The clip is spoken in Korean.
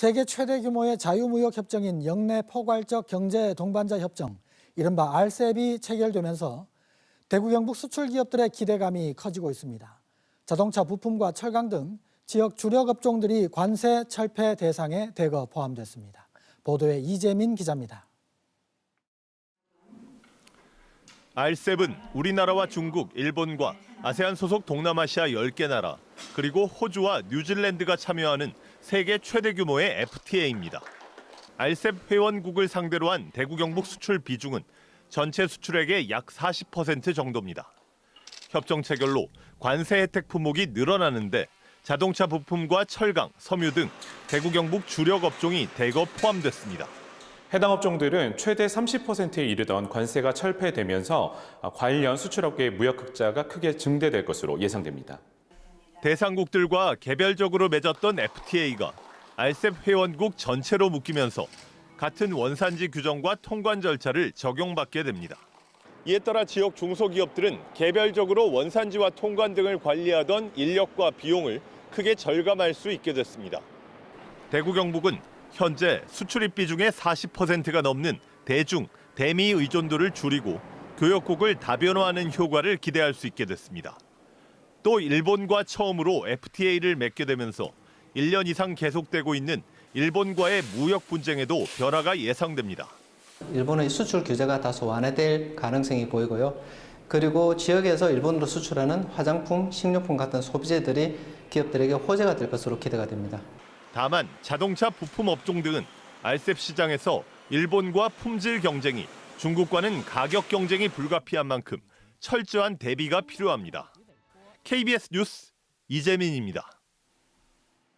세계 최대 규모의 자유무역 협정인 영내 포괄적 경제 동반자 협정, 이른바 RCEP이 체결되면서 대구 경북 수출 기업들의 기대감이 커지고 있습니다. 자동차 부품과 철강 등 지역 주력 업종들이 관세 철폐 대상에 대거 포함됐습니다. 보도에 이재민 기자입니다. RCEP은 우리나라와 중국, 일본과 아세안 소속 동남아시아 10개 나라, 그리고 호주와 뉴질랜드가 참여하는 세계 최대 규모의 FTA입니다. RCEP 회원국을 상대로 한 대구 경북 수출 비중은 전체 수출액의 약 40% 정도입니다. 협정 체결로 관세 혜택 품목이 늘어나는데 자동차 부품과 철강, 섬유 등 대구 경북 주력 업종이 대거 포함됐습니다. 해당 업종들은 최대 30%에 이르던 관세가 철폐되면서 관련 수출업계의 무역 흑자가 크게 증대될 것으로 예상됩니다. 대상국들과 개별적으로 맺었던 FTA가 RCEP 회원국 전체로 묶이면서 같은 원산지 규정과 통관 절차를 적용받게 됩니다. 이에 따라 지역 중소기업들은 개별적으로 원산지와 통관 등을 관리하던 인력과 비용을 크게 절감할 수 있게 됐습니다. 대구 경북은 현재 수출입 비중의 40%가 넘는 대중, 대미 의존도를 줄이고 교역국을 다변화하는 효과를 기대할 수 있게 됐습니다. 또 일본과 처음으로 FTA를 맺게 되면서 1년 이상 계속되고 있는 일본과의 무역 분쟁에도 변화가 예상됩니다. 일본의 수출 규제가 다소 완화될 가능성이 보이고요. 그리고 지역에서 일본으로 수출하는 화장품, 식료품 같은 소비재들이 기업들에게 호재가 될 것으로 기대가 됩니다. 다만 자동차 부품 업종 등은 RCEP 시장에서 일본과 품질 경쟁이 중국과는 가격 경쟁이 불가피한 만큼 철저한 대비가 필요합니다. KBS 뉴스 이재민입니다.